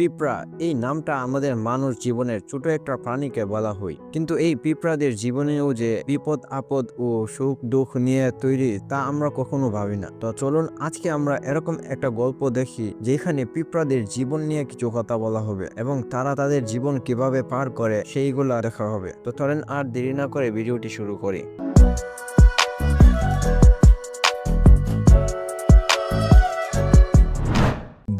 পিঁপড়া, এই নামটা আমাদের মানুষ জীবনের ছোট একটা প্রাণীকে বলা হয়। কিন্তু এই পিঁপড়াদের জীবনেও যে বিপদ, আপদ ও সুখ, দুঃখ নিয়ে তৈরি, তা আমরা কখনো ভাবি না। তো চলুন, আজকে আমরা এরকম একটা গল্প দেখি, যেখানে পিঁপড়াদের জীবন নিয়ে কিছু কথা বলা হবে এবং তারা তাদের জীবন কীভাবে পার করে, সেইগুলা দেখা হবে। তো চলেন, আর দেরি না করে ভিডিওটি শুরু করি।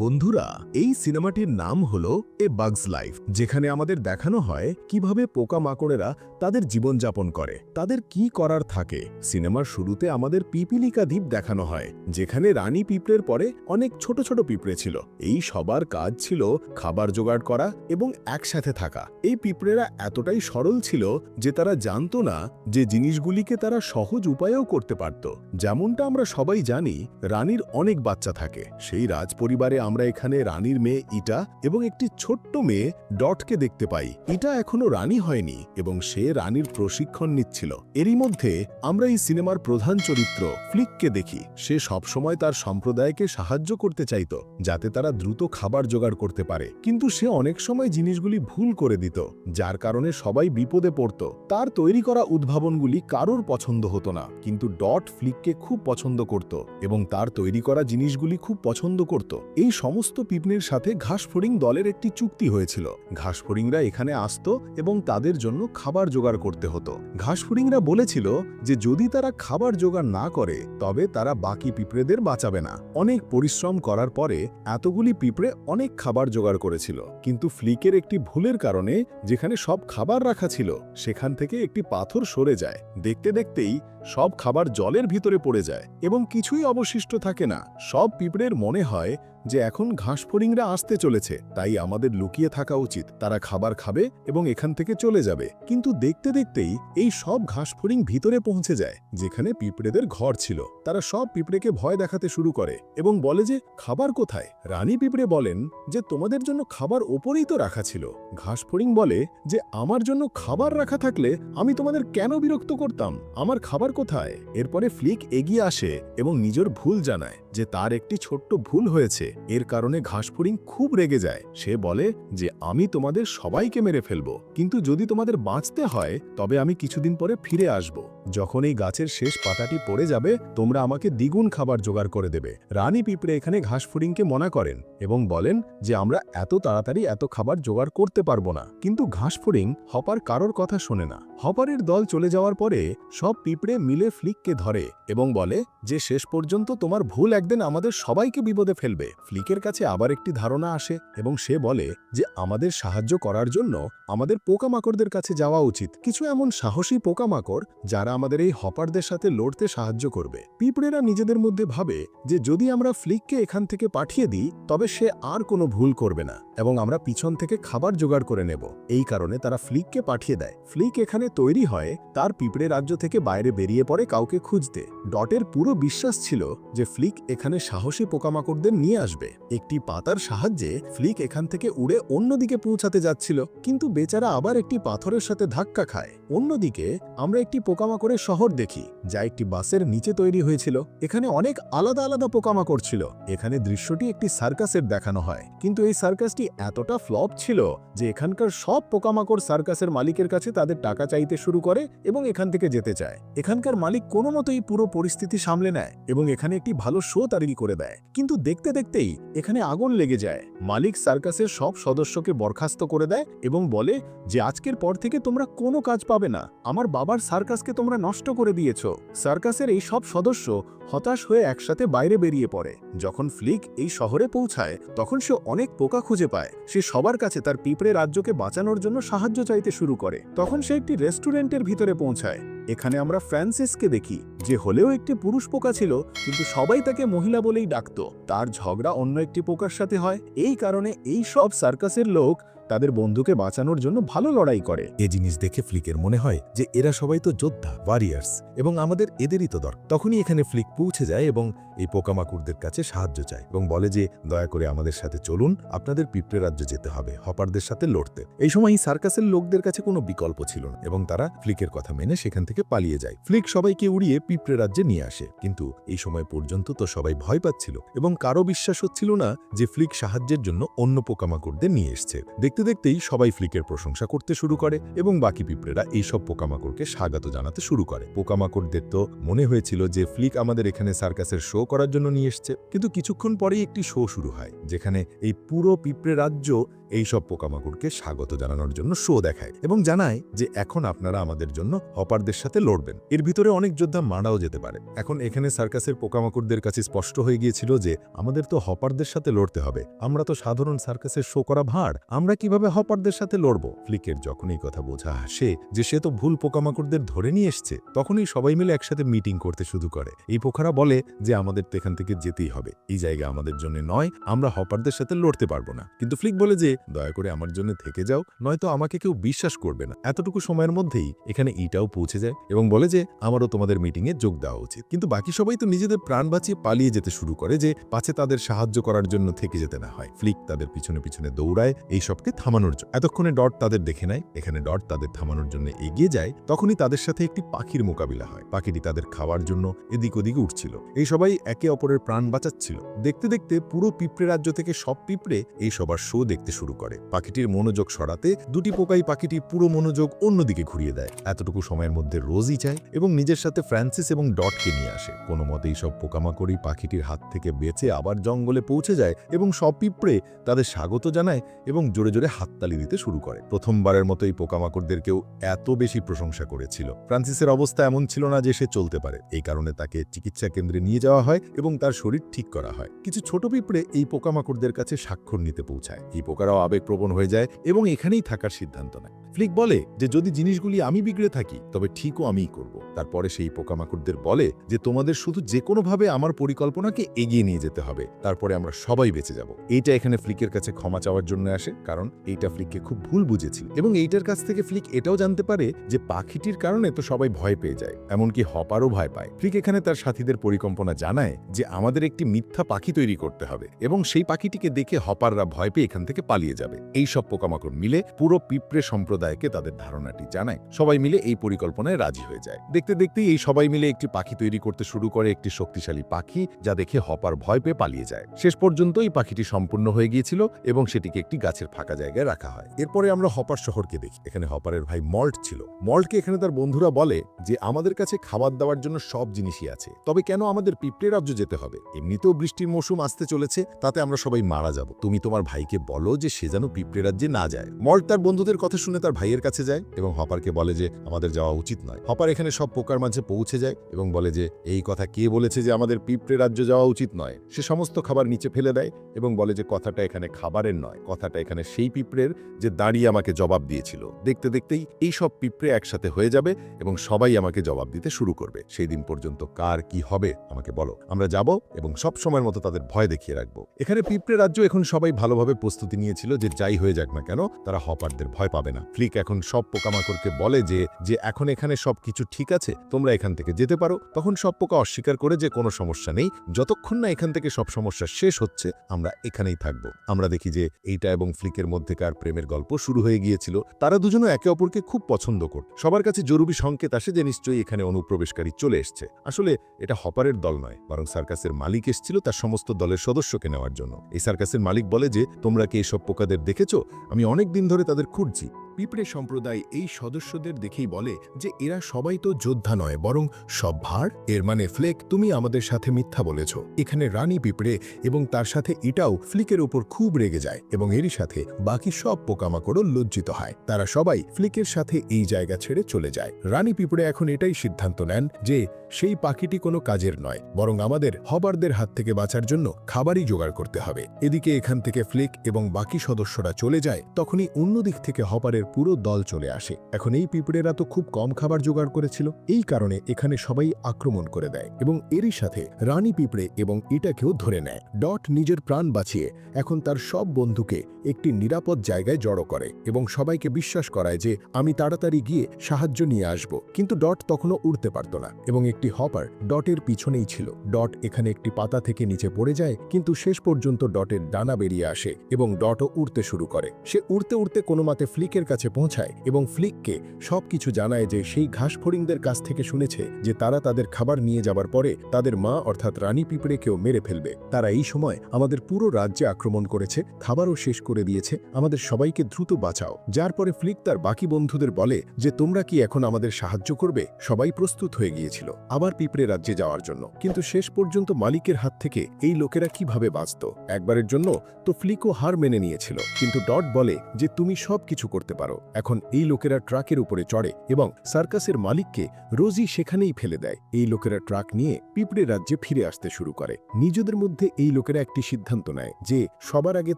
বন্ধুরা, এই সিনেমাটির নাম হল এ বাগস লাইফ, যেখানে আমাদের দেখানো হয় কীভাবে পোকামাকড়েরা তাদের জীবনযাপন করে, তাদের কি করার থাকে। সিনেমার শুরুতে আমাদের পিপিলিকা দ্বীপ দেখানো হয়, যেখানে রানী পিঁপড়ের পরে অনেক ছোট ছোট পিঁপড়ে ছিল। এই সবার কাজ ছিল খাবার জোগাড় করা এবং একসাথে থাকা। এই পিঁপড়েরা এতটাই সরল ছিল যে তারা জানতো না যে জিনিসগুলিকে তারা সহজ উপায়েও করতে পারত। যেমনটা আমরা সবাই জানি, রানীর অনেক বাচ্চা থাকে। সেই রাজপরিবারে আমরা এখানে রানীর মেয়ে ইটা এবং একটি ছোট্ট মেয়ে ডটকে দেখতে পাই। ইটা এখনও রানী হয়নি এবং সে রানীর প্রশিক্ষণ নিচ্ছিল। এরই মধ্যে আমরা এই সিনেমার প্রধান চরিত্র ফ্লিককে দেখি। সে সবসময় তার সম্প্রদায়কে সাহায্য করতে চাইত, যাতে তারা দ্রুত খাবার জোগাড় করতে পারে। কিন্তু সে অনেক সময় জিনিসগুলি ভুল করে দিত, যার কারণে সবাই বিপদে পড়ত। তার তৈরি করা উদ্ভাবনগুলি কারোর পছন্দ হতো না, কিন্তু ডট ফ্লিককে খুব পছন্দ করত এবং তার তৈরি করা জিনিসগুলি খুব পছন্দ করত। এই সমস্ত পিপনের সাথে ঘাসফড়িং দলের একটি চুক্তি হয়েছিল। ঘাসফড়িংরা এখানে আসত এবং তাদের জন্য খাবার জোগাড় করতে হতো। ঘাসফড়িংরা বলেছিল যে যদি তারা খাবার জোগাড় না করে, তবে তারা বাকি পিঁপড়েদের বাঁচাবে না। অনেক পরিশ্রম করার পরে এতগুলি পিঁপড়ে অনেক খাবার জোগাড় করেছিল। কিন্তু ফ্লিকের একটি ভুলের কারণে যেখানে সব খাবার রাখা ছিল, সেখান থেকে একটি পাথর সরে যায়। দেখতে দেখতেই সব খাবার জলের ভিতরে পড়ে যায় এবং কিছুই অবশিষ্ট থাকে না। সব পিঁপড়ের মনে হয় যে এখন ঘাসফড়িংরা আসতে চলেছে, তাই আমাদের লুকিয়ে থাকা উচিত। তারা খাবার খাবে এবং এখান থেকে চলে যাবে। কিন্তু দেখতে দেখতেই এই সব ঘাসফড়িং ভিতরে পৌঁছে যায়, যেখানে পিঁপড়েদের ঘর ছিল। তারা সব পিঁপড়েকে ভয় দেখাতে শুরু করে এবং বলে যে, খাবার কোথায়? রানী পিঁপড়ে বলেন যে, তোমাদের জন্য খাবার ওপরেই তো রাখা ছিল। ঘাসফড়িং বলে যে, আমার জন্য খাবার রাখা থাকলে আমি তোমাদের কেন বিরক্ত করতাম? আমার খাবার কোথায়? এরপরে ফ্লিক এগিয়ে আসে এবং নিজের ভুল জানায়। যে তার একটি ছোট্ট ভুল হয়েছে। এর কারণে ঘাসফড়িং খুব রেগে যায়। সে বলে যে, আমি তোমাদের সবাইকে মেরে ফেলব। কিন্তু যদি তোমাদের বাঁচতে হয়, তবে আমি কিছুদিন পরে ফিরে আসব। যখন এই গাছের শেষ পাতাটি পড়ে যাবে, তোমরা আমাকে দ্বিগুণ খাবার জোগাড় করে দেবে। রানী পিঁপড়ে এখানে ঘাসফড়িংকে মনা করেন এবং বলেন যে, আমরা এত তাড়াতাড়ি এত খাবার জোগাড় করতে পারব না। কিন্তু ঘাসফড়িং হপার কারোর কথা শোনে না। হপারের দল চলে যাওয়ার পরে সব পিঁপড়ে মিলে ফ্লিককে ধরে এবং বলে যে, শেষ পর্যন্ত তোমার ভুল একদিন আমাদের সবাইকে বিপদে ফেলবে। ফ্লিকের কাছে আবার একটি ধারণা আসে এবং সে বলে যে, আমাদের সাহায্য করার জন্য আমাদের পোকামাকড়দের কাছে যাওয়া উচিত। কিছু এমন সাহসী পোকামাকড় যারা আমাদের এই হপারদের সাথে লড়তে সাহায্য করবে। পিঁপড়েরা নিজেদের মধ্যে ভাবে যে, যদি আমরা ফ্লিককে এখান থেকে পাঠিয়ে দিই, তবে সে আর কোনো ভুল করবে না এবং আমরা পিছন থেকে খাবার জোগাড় করে নেব। এই কারণে তারা ফ্লিককে পাঠিয়ে দেয়। ফ্লিক এখানে তৈরি হয় তার পিঁপড়ে রাজ্য থেকে বাইরে বেরিয়ে পড়ে কাউকে খুঁজতে। ডটের পুরো বিশ্বাস ছিল যে, ফ্লিক এখানে সাহসী পোকামাকড়দের নিয়ে আসবে। একটি পাতার সাহায্যে ফ্লিক এখান থেকে উড়ে অন্যদিকে পৌঁছাতে যাচ্ছিল, কিন্তু বেচারা আবার একটি পাথরের সাথে ধাক্কা খায়। অন্যদিকে, আমরা একটি পোকামাকড়ের শহর দেখি, যা একটি বাসের নিচে তৈরি হয়েছিল। এখানে অনেক আলাদা আলাদা পোকামাকড় ছিল। এখানে দৃশ্যটি একটি সার্কাসের দেখানো হয়। কিন্তু এই সার্কাসটি এতটা ফ্লপ ছিল যে এখানকার সব পোকামাকড় সার্কাসের মালিকের কাছে তাদের টাকা চাইতে শুরু করে এবং এখান থেকে যেতে চায়। এখানকার মালিক কোনো মতোই পুরো পরিস্থিতি সামলে নেয় এবং এখানে একটি ভালো শো তৈরি করে দেয়। কিন্তু দেখতে দেখতেই এখানে আগুন লেগে যায়। মালিক সার্কাসের সব সদস্যকে বরখাস্ত করে দেয় এবং বলে যে, আজকের পর থেকে তোমরা কোনো কাজ পাবে না। আমার বাবার সার্কাসকে তোমরা নষ্ট করে দিয়েছ। সার্কাসের এই সব সদস্য হতাশ হয়ে একসাথে বাইরে বেরিয়ে পড়ে। যখন ফ্লিক এই শহরে পৌঁছায়, তখন সে অনেক পোকা খুঁজে পায়। সে সবার কাছে তার পিঁপড়ে রাজ্যকে বাঁচানোর জন্য সাহায্য চাইতে শুরু করে। তখন সে একটি রেস্টুরেন্টের ভিতরে পৌঁছায়। এখানে আমরা ফ্রান্সিসকে দেখি, যে হলেও একটি পুরুষ পোকা ছিল, কিন্তু সবাই তাকে মহিলা বলেই ডাকত। তার ঝগড়া অন্য একটি পোকার সাথে হয়। এই কারণে এই সব সার্কাসের লোক তাদের বন্ধুকে বাঁচানোর জন্য ভালো লড়াই করে। এ জিনিস দেখে ফ্লিকের মনে হয় যে এরা সবাই তো যোদ্ধা ওয়ারিয়ার্স এবং আমাদের এদেরই তো দর তখনই এখানে ফ্লিক পৌঁছে যায় এবং এই পোকামাকুড়দের কাছে সাহায্য চায় এবং বলে যে, দয়া করে আমাদের সাথে চলুন, আপনাদের পিঁপড়ে রাজ্য যেতে হবে, হপারদের সাথে লড়তে। এই সময় সার্কাসের লোকদের কাছে কোনো বিকল্প ছিল না এবং তারা ফ্লিকের কথা মেনে সেখান থেকে পালিয়ে যায়। ফ্লিক সবাইকে উড়িয়ে পিঁপড়ে রাজ্যে নিয়ে আসে, কিন্তু এই সময় পর্যন্ত তো সবাই ভয় পাচ্ছিল এবং কারও বিশ্বাস হচ্ছিল না যে ফ্লিক সাহায্যের জন্য অন্য পোকামাকড়দের নিয়ে এসছে। দেখতে দেখতেই সবাই ফ্লিকের প্রশংসা করতে শুরু করে এবং বাকি পিঁপড়েরা এইসব পোকামাকড়কে স্বাগত জানাতে শুরু করে। পোকামাকড়দের তো মনে হয়েছিল যে ফ্লিক আমাদের এখানে সার্কাসের শো করার জন্য নিয়ে এসছে। কিন্তু কিছুক্ষণ পরেই একটি শো শুরু হয়, যেখানে এই পুরো পিঁপড়ে রাজ্য এই সব পোকামাকড়কে স্বাগত জানানোর জন্য শো দেখায় এবং জানায় যে এখন আপনারা আমাদের জন্য হপারদের সাথে লড়বেন। এর ভিতরে অনেক যোদ্ধা মারাও যেতে পারে। এখন এখানে সার্কাসের পোকামাকড়দের কাছে স্পষ্ট হয়ে গিয়েছিল যে আমাদের তো হপারদের সাথে লড়তে হবে। আমরা তো সাধারণ সার্কাসের শো করা ভাড়। আমরা কীভাবে হপারদের সাথে লড়ব? ফ্লিকের যখন এই কথা বোঝা আসে যে সে তো ভুল পোকামাকড়দের ধরে নিয়ে এসছে, তখনই সবাই মিলে একসাথে মিটিং করতে শুরু করে। এই পোখারা বলে যে আমাদের তো এখান থেকে যেতেই হবে। এই জায়গা আমাদের জন্য নয়, আমরা হপারদের সাথে লড়তে পারব না। কিন্তু ফ্লিক বলে যে দয়া করে আমার জন্য থেকে যাও, নয়তো আমাকে কেউ বিশ্বাস করবে না। এতটুকু সময়ের মধ্যেই এখানে ইটাও পৌঁছে যায় এবং বলে যে, আমারও তোমাদের মিটিংয়ে যোগ দেওয়া উচিত। কিন্তু বাকি সবাই তো নিজেদের প্রাণ বাঁচিয়ে পালিয়ে যেতে শুরু করে যে, পাছে তাদের সাহায্য করার জন্য থেকে যেতে না হয়। ফ্লিক তাদের পিছনে পিছনে দৌড়ায় এই সবকে থামানোর জন্য এতক্ষণে ডট তাদের দেখে নেয়, এখানে ডট তাদের থামানোর জন্য এগিয়ে যায়, তখনই তাদের সাথে একটি পাখির মোকাবিলা হয়। পাখিটি তাদের খাওয়ার জন্য এদিক ওদিকে উঠছিল। এই সবাই একে অপরের প্রাণ বাঁচাচ্ছিল। দেখতে দেখতে পুরো পিঁপড়ে রাজ্য থেকে সব পিঁপড়ে এই সবার শো দেখতে শুরু করে। পাখিটির মনোযোগ সরাতে দুটি পোকাই পাখিটির পুরো মনোযোগ অন্যদিকে ঘুরিয়ে দেয়। এতটুকু সময়ের মধ্যে রোজই চায় এবং নিজের সাথে ফ্রান্সিস এবং ডটকে নিয়ে আসে। কোনো মতেই সব পোকামাকড়ি পাখিটির হাত থেকে বেঁচে আবার জঙ্গলে পৌঁছে যায় এবং সব পিঁপড়ে তাদের স্বাগত জানায় এবং জোরে জোরে হাততালি দিতে শুরু করে। প্রথমবারের মতো এই পোকামাকড়দেরকেও এত বেশি প্রশংসা করেছিল। ফ্রান্সিসের অবস্থা এমন ছিল না যে সে চলতে পারে। এই কারণে তাকে চিকিৎসা কেন্দ্রে নিয়ে যাওয়া হয় এবং তার শরীর ঠিক করা হয়। কিছু ছোট পিঁপড়ে এই পোকামাকড়দের কাছে স্বাক্ষর নিতে পৌঁছায়। এই পোকারাও আবেগপ্রবণ হয়ে যায় এবং এখানেই থাকার সিদ্ধান্ত নেয়। ফ্লিক বলে যে যদি জিনিসগুলি আমি বিগড়ে থাকি, তবে ঠিকও আমিই করব। তারপরে সেই পোকামাকড়দের বলে যে তোমাদের শুধু যে কোনোভাবে আমার পরিকল্পনাকে এগিয়ে নিয়ে যেতে হবে, তারপরে আমরা সবাই বেঁচে যাব। এইটা এখানে ফ্লিকের কাছে ক্ষমা চাওয়ার জন্য আসে, কারণ এইটা ফ্লিককে খুব ভুল বুঝেছিল। এবং এইটার কাছ থেকে ফ্লিক এটাও জানতে পারে যে পাখিটির কারণে তো সবাই ভয় পেয়ে যায়, এমনকি হপারও ভয় পায়। ফ্লিক এখানে তার সাথীদের পরিকল্পনা জানায় যে আমাদের একটি মিথ্যা পাখি তৈরি করতে হবে, এবং সেই পাখিটিকে দেখে হপাররা ভয় পেয়ে এখান থেকে পালিয়ে যাবে। এই সব পোকামাকড় মিলে পুরো পিঁপড়ে সম্প্রদায়কে তাদের ধারণাটি জানায়। সবাই মিলে এই পরিকল্পনায় রাজি হয়ে যায়। দেখতে দেখতেই এই সবাই মিলে একটি পাখি তৈরি করতে শুরু করে একটি শক্তিশালী পাখি যা দেখে হপার ভয় পেয়ে পালিয়ে যায়। শেষ পর্যন্ত এই পাখিটি সম্পূর্ণ হয়ে গিয়েছিল এবং সেটিকে একটি গাছের ফাঁকা জায়গায় রাখা হয়। এরপরে আমরা হপার শহরকে দেখি। এখানে হপারের ভাই মল্ট ছিল। মল্টকে এখানে তার বন্ধুরা বলে যে, আমাদের কাছে খাবার দেওয়ার জন্য সব জিনিসই আছে। তবে কেন আমাদের পিঁপড়ে রাজ্য যেতে হবে? এমনিতেও বৃষ্টির মৌসুম আসতে চলেছে, তাতে আমরা সবাই মারা যাব। তুমি তোমার ভাইকে বলো যে, সে যেন পিঁপড়ে রাজ্যে না যায়। মল্ট তার বন্ধুদের কথা শুনে তার ভাইয়ের কাছে যায় এবং হপারকে বলে যে, আমাদের যাওয়া উচিত নয়। হপার এখানে সব পোকার মাঝে পৌঁছে যায় এবং বলে যে, এই কথা কে বলেছে যে আমাদের পিঁপড়ে রাজ্য যাওয়া উচিত নয়? সে সমস্ত খাবার নিচে ফেলে দেয় এবং বলে যে, কথাটা এখানে খাবারের নয়। কথাটা এখানে সেই পিঁপড়ের যে দাঁড়িয়ে আমাকে জবাব দিয়েছিল। দেখতে দেখতেই এই সব পিঁপড়ে একসাথে হয়ে যাবে এবং সবাই আমাকে জবাব দিতে শুরু করবে। সেই দিন পর্যন্ত কার কি হবে, আমাকে বলো। আমরা যাব এবং সব সময়ের মতো তাদের ভয় দেখিয়ে রাখব। এখানে পিঁপড়ে রাজ্য এখন সবাই ভালোভাবে প্রস্তুতি নিয়েছিল যে, যাই হয়ে যাক না কেন, তারা হপারদের ভয় পাবে না। ফ্লিক এখন সব পোকামাকড়কে বলে যে যে এখন এখানে সব কিছু ঠিক আছে, তোমরা এখান থেকে যেতে পারো। তখন সব পোকা অস্বীকার করে যে কোনো সমস্যা নেই। যতক্ষণ না এখান থেকে সব সমস্যা শেষ হচ্ছে, আমরা এখানেই থাকব। আমরা দেখি যে এইটা এবং ফ্লিকের মধ্যেকার প্রেমের গল্প শুরু হয়ে গিয়েছিল। তারা দুজনে একে অপরকে খুব পছন্দ করত সবার কাছে জরুরি সংকেত আসে যে নিশ্চয়ই এখানে অনুপ্রবেশকারী চলে এসছে। আসলে এটা হপারের দল নয়, বরং সার্কাসের মালিক এসেছিল তার সমস্ত দলের সদস্যকে নেওয়ার জন্য। এই সার্কাসের মালিক বলে যে, তোমরা কি এসব পোকাদের দেখেছ? আমি অনেক দিন ধরে তাদের খুঁজছি। পিঁপড়ে সম্প্রদায় এই সদস্যদের দেখেই বলে যে এরা সবাই তো যোদ্ধা নয়, বরং সব ভাড় এর মানে ফ্লেক, তুমি আমাদের সাথে মিথ্যা বলেছ। এখানে রানী পিঁপড়ে এবং তার সাথে এটাও ফ্লিকের উপর খুব রেগে যায় এবং এরই সাথে বাকি সব পোকামাকড়ও লজ্জিত হয়। তারা সবাই ফ্লিকের সাথে এই জায়গা ছেড়ে চলে যায়। রানী পিঁপড়ে এখন এটাই সিদ্ধান্ত নেন যে সেই পাখিটি কোনো কাজের নয়, বরং আমাদের হবারদের হাত থেকে বাঁচার জন্য খাবারই জোগাড় করতে হবে। এদিকে এখান থেকে ফ্লিক এবং বাকি সদস্যরা চলে যায়, তখনই অন্য দিক থেকে হবারের পুরো দল চলে আসে। এখন এই পিঁপড়েরা তো খুব কম খাবার জোগাড় করেছিল। এই কারণে এখানে সবাই আক্রমণ করে দেয় এবং এরই সাথে রানী পিঁপড়ে এবং ইটাকেও ধরে নেয়। ডট নিজের প্রাণ বাঁচিয়ে এখন তার সব বন্ধুকে একটি নিরাপদ জায়গায় জড়ো করে এবং সবাইকে বিশ্বাস করায় যে, আমি তাড়াতাড়ি গিয়ে সাহায্য নিয়ে আসব। কিন্তু ডট তখনও উড়তে পারত না এবং হপার ডটের পিছনেই ছিল। ডট এখানে একটি পাতা থেকে নিচে পড়ে যায়, কিন্তু শেষ পর্যন্ত ডটের ডানা বেরিয়ে আসে এবং ডটও উড়তে শুরু করে। সে উড়তে উড়তে কোনো মতে ফ্লিকের কাছে পৌঁছায় এবং ফ্লিককে সবকিছু জানায় যে সেই ঘাস ফড়িংদের কাছ থেকে শুনেছে যে তারা তাদের খাবার নিয়ে যাবার পরে তাদের মা অর্থাৎ রানী পিঁপড়েকেও মেরে ফেলবে। তারা এই সময় আমাদের পুরো রাজ্যে আক্রমণ করেছে, খাবারও শেষ করে দিয়েছে, আমাদের সবাইকে দ্রুত বাঁচাও। যার পরে ফ্লিক তার বাকি বন্ধুদের বলে যে, তোমরা কি এখন আমাদের সাহায্য করবে? সবাই প্রস্তুত হয়ে গিয়েছিল। আবার পিঁপড়ে রাজ্যে যাওয়ার জন্য। কিন্তু শেষ পর্যন্ত মালিকের হাত থেকে এই লোকেরা কীভাবে বাঁচত? একবারের জন্য তো ফ্লিকও হার মেনে নিয়েছিল। কিন্তু ডট বলে যে, তুমি সব কিছু করতে পারো। এখন এই লোকেরা ট্রাকের উপরে চড়ে এবং সার্কাসের মালিককে রোজই সেখানেই ফেলে দেয়। এই লোকেরা ট্রাক নিয়ে পিঁপড়ে রাজ্যে ফিরে আসতে শুরু করে। নিজেদের মধ্যে এই লোকেরা একটি সিদ্ধান্ত নেয় যে, সবার আগে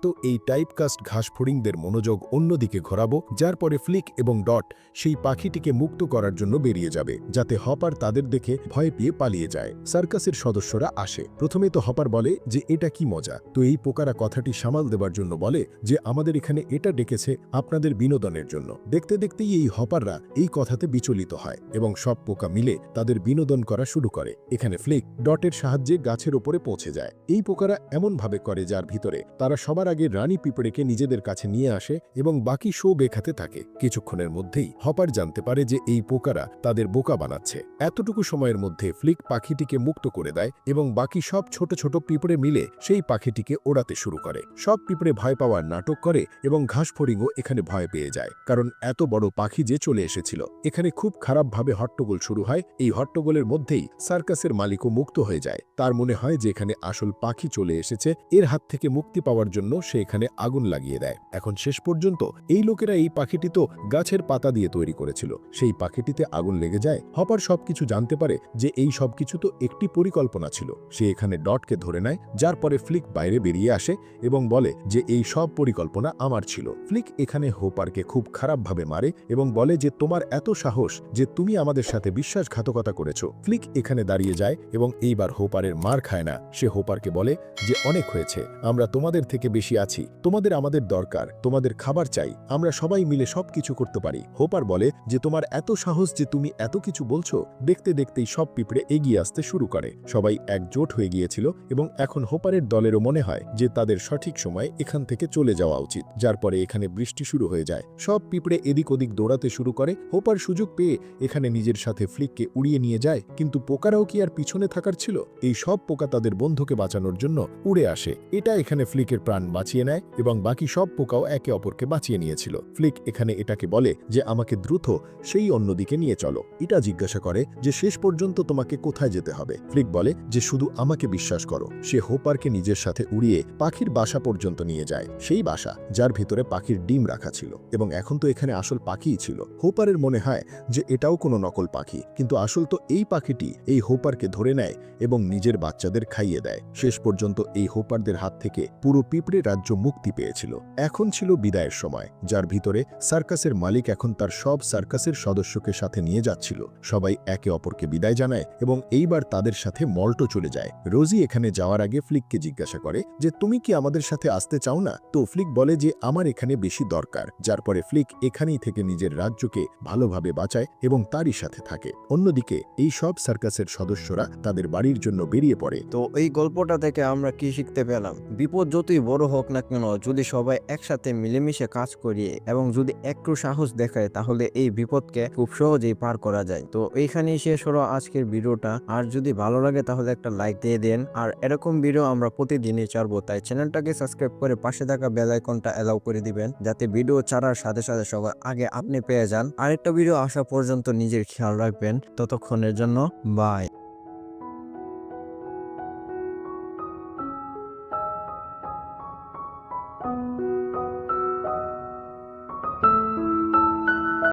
তো এই টাইপকাস্ট ঘাস ফড়িংদের মনোযোগ অন্যদিকে ঘোরাবো, যার পরে ফ্লিক এবং ডট সেই পাখিটিকে মুক্ত করার জন্য বেরিয়ে যাবে, যাতে হপার তাদের দেখে ভয় পেয়ে পালিয়ে যায়। সার্কাসের সদস্যরা আসে। প্রথমে তো হপার বলে যে, এটা কি মজা? তো এই পোকারা কথাটি সামাল দেবার জন্য বলে যে, আমাদের এখানে এটা ডেকেছে আপনাদের বিনোদনের জন্য। দেখতে দেখতেই এই হপাররা এই কথাতে বিচলিত হয় এবং সব পোকা মিলে তাদের বিনোদন করা শুরু করে। এখানে ফ্লিক ডটের সাহায্যে গাছের ওপরে পৌঁছে যায়। এই পোকারা এমনভাবে করে যার ভিতরে তারা সবার আগে রানী পিঁপড়েকে নিজেদের কাছে নিয়ে আসে এবং বাকি শো বেখাতে থাকে। কিছুক্ষণের মধ্যেই হপার জানতে পারে যে, এই পোকারা তাদের বোকা বানাচ্ছে। এতটুকু সময়ের মধ্যে ফ্লিক পাখিটিকে মুক্ত করে দেয় এবং বাকি সব ছোট ছোট পিঁপড়ে মিলে সেই পাখিটিকে ওড়াতে শুরু করে। সব পিঁপড়ে ভয় পাওয়ার নাটক করে এবং ঘাস ফড়িংও এখানে ভয় পেয়ে যায়, কারণ এত বড় পাখি যে চলে এসেছিল। এখানে খুব খারাপভাবে হট্টগোল শুরু হয়, এই হট্টগোলের মধ্যেই সার্কাসের মালিকও মুক্ত হয়ে যায়। তার মনে হয় যে এখানে আসল পাখি চলে এসেছে, এর হাত থেকে মুক্তি পাওয়ার জন্য সে এখানে আগুন লাগিয়ে দেয়। এখন শেষ পর্যন্ত এই লোকেরা এই পাখিটি তো গাছের পাতা দিয়ে তৈরি করেছিল। সেই পাখিটিতে আগুন লেগে যায়, হপার সবকিছু জানতে পারে যে এই সবকিছু তো একটি পরিকল্পনা ছিল। সে এখানে ডটকে ধরে নেয়, যার পরে ফ্লিক বাইরে বেরিয়ে আসে এবং বলে যে এই সব পরিকল্পনা আমার ছিল। ফ্লিক এখানে হোপারকে খুব খারাপভাবে মারে এবং বলে যে তোমার এত সাহস যে তুমি আমাদের সাথে বিশ্বাসঘাতকতা করেছ। ফ্লিক এখানে দাঁড়িয়ে যায় এবং এইবার হোপারের মার খায় না। সে হোপারকে বলে যে অনেক হয়েছে, আমরা তোমাদের থেকে বেশি আছি, তোমাদের আমাদের দরকার, তোমাদের খাবার চাই, আমরা সবাই মিলে সব কিছু করতে পারি। হোপার বলে যে তোমার এত সাহস যে তুমি এত কিছু বলছো, দেখতে দেখতে দেখতেই সব পিঁপড়ে এগিয়ে আসতে শুরু করে। সবাই একজোট হয়ে গিয়েছিল এবং এখন হোপারের দলেরও মনে হয় যে তাদের সঠিক সময় এখান থেকে চলে যাওয়া উচিত, যার পরে এখানে বৃষ্টি শুরু হয়ে যায়। সব পিঁপড়ে এদিক ওদিক দৌড়াতে শুরু করে, হোপার সুযোগ পেয়ে এখানে নিজের সাথে ফ্লিককে উড়িয়ে নিয়ে যায়, কিন্তু পোকারাও কি আর পিছনে থাকার ছিল? এই সব পোকা তাদের বন্ধুকে বাঁচানোর জন্য উড়ে আসে। এটা এখানে ফ্লিকের প্রাণ বাঁচিয়ে নেয় এবং বাকি সব পোকাও একে অপরকে বাঁচিয়ে নিয়েছিল। ফ্লিক এখানে এটাকে বলে যে, আমাকে দ্রুত সেই অন্যদিকে নিয়ে চলো। এটা জিজ্ঞাসা করে যে, শেষ পর্যন্ত তোমাকে কোথায় যেতে হবে? ফ্লিক বলে যে শুধু আমাকে বিশ্বাস করো। সে হোপারকে নিজের সাথে উড়িয়ে পাখির বাসা পর্যন্ত নিয়ে যায়। সেই বাসা যার ভিতরে পাখির ডিম রাখা ছিল এবং এখন তো এখানে আসল পাখিই ছিল। হোপারের মনে হয় যে এটাও কোনো নকল পাখি, কিন্তু আসল তো এই পাখিটি এই হোপারকে ধরে নেয় এবং নিজের বাচ্চাদের খাইয়ে দেয়। শেষ পর্যন্ত এই হোপারদের হাত থেকে পুরো পিঁপড়ে রাজ্য মুক্তি পেয়েছিল। এখন ছিল বিদায়ের সময়, যার ভিতরে সার্কাসের মালিক এখন তার সব সার্কাসের সদস্যকে সাথে নিয়ে যাচ্ছিল। সবাই একে অপরকে বিদায় জানায় এবং এইবার তাদের সাথে মল্টো চলে যায়। রোজি এখানে যাওয়ার আগে ফ্লিককে জিজ্ঞাসা করে যে, তুমি কি আমাদের সাথে আসতে চাও না? তো ফ্লিক বলে যে, আমার এখানে বেশি দরকার। যার পরে ফ্লিক এখানেই থেকে নিজের রাজ্যকে ভালোভাবে বাঁচায় এবং তারই সাথে থাকে। অন্যদিকে এই সব সার্কাসের সদস্যরা তাদের বাড়ির জন্য বেরিয়ে পড়ে। তো এই গল্পটা থেকে আমরা কি শিখতে পেলাম? বিপদ যতই বড় হোক না কেন, যদি সবাই একসাথে মিলেমিশে কাজ করি এবং যদি একটু সাহস দেখায়, তাহলে এই বিপদকে খুব সহজেই পার করা যায়। তো এইখানেই শেষ হলো আজকের ভিডিওটা। আর যদি ভালো লাগে তাহলে একটা লাইক দিয়ে দেন। আর এরকম ভিডিও আমরা প্রতিদিনই চারবো তাই চ্যানেলটাকে সাবস্ক্রাইব করে পাশে থাকা বেল আইকনটা অ্যালাউ করে দিবেন, যাতে ভিডিও ছাড়ার সাথে সাথে সবার আগে আপনি পেয়ে যান। আরেকটা ভিডিও আসা পর্যন্ত নিজের খেয়াল রাখবেন। ততক্ষণের জন্য বাই